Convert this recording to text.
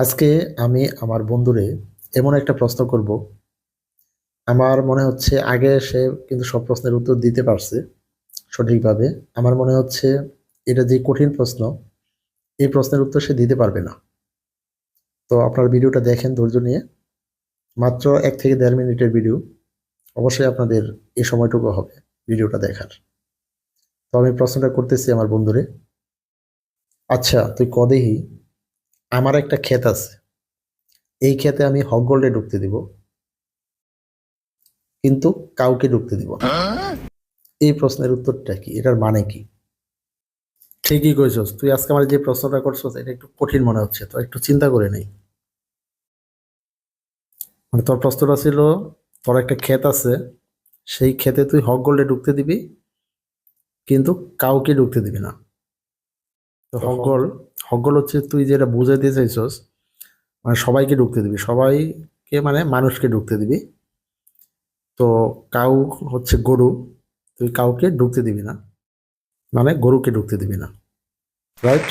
আজকে আমি আমার বন্ধুরে এমন একটা প্রশ্ন করব। আমার মনে হচ্ছে আগে সে কিন্তু সব প্রশ্নের উত্তর দিতে পারছে সঠিকভাবে। আমার মনে হচ্ছে এটা যে কঠিন প্রশ্ন, এই প্রশ্নের উত্তর সে দিতে পারবে না। তো আপনার ভিডিওটা দেখেন ধৈর্য নিয়ে। মাত্র এক থেকে দেড় মিনিটের ভিডিও। অবশ্যই আপনাদের এই সময়টুকু হবে ভিডিওটা দেখার। তো আমি প্রশ্নটা করতেছি আমার বন্ধুরে। আচ্ছা তুই কদেহি আমার একটা ক্ষেত আছে। এই ক্ষেতে আমি হক গোল্ডে ঢুকতে দিব। কিন্তু কাউকে ঢুকতে দিব এই প্রশ্নের উত্তরটা কি? এটার মানে কি? ঠিকই কইছস। তুই আজকে আমার যে প্রশ্নটা করছস, এটা একটু কঠিন মনে হচ্ছে, তো একটু চিন্তা করে নেই। মানে তোর প্রশ্নটা ছিল, তোর একটা ক্ষেত আছে, সেই ক্ষেতে তুই হক গোল্ডে ঢুকতে দিবি, কিন্তু কাউকে ঢুকতে দিবি না। তো হগল হগল হচ্ছে তুই যেটা বুঝাইতে চাইছস মানে সবাইকে ঢুকতে দিবি সবাইকে মানে মানুষকে ঢুকতে দিবি। তো কাউ হচ্ছে গরু তুই কাউকে ঢুকতে দিবি না মানে গরুকে ঢুকতে দিবি না রাইট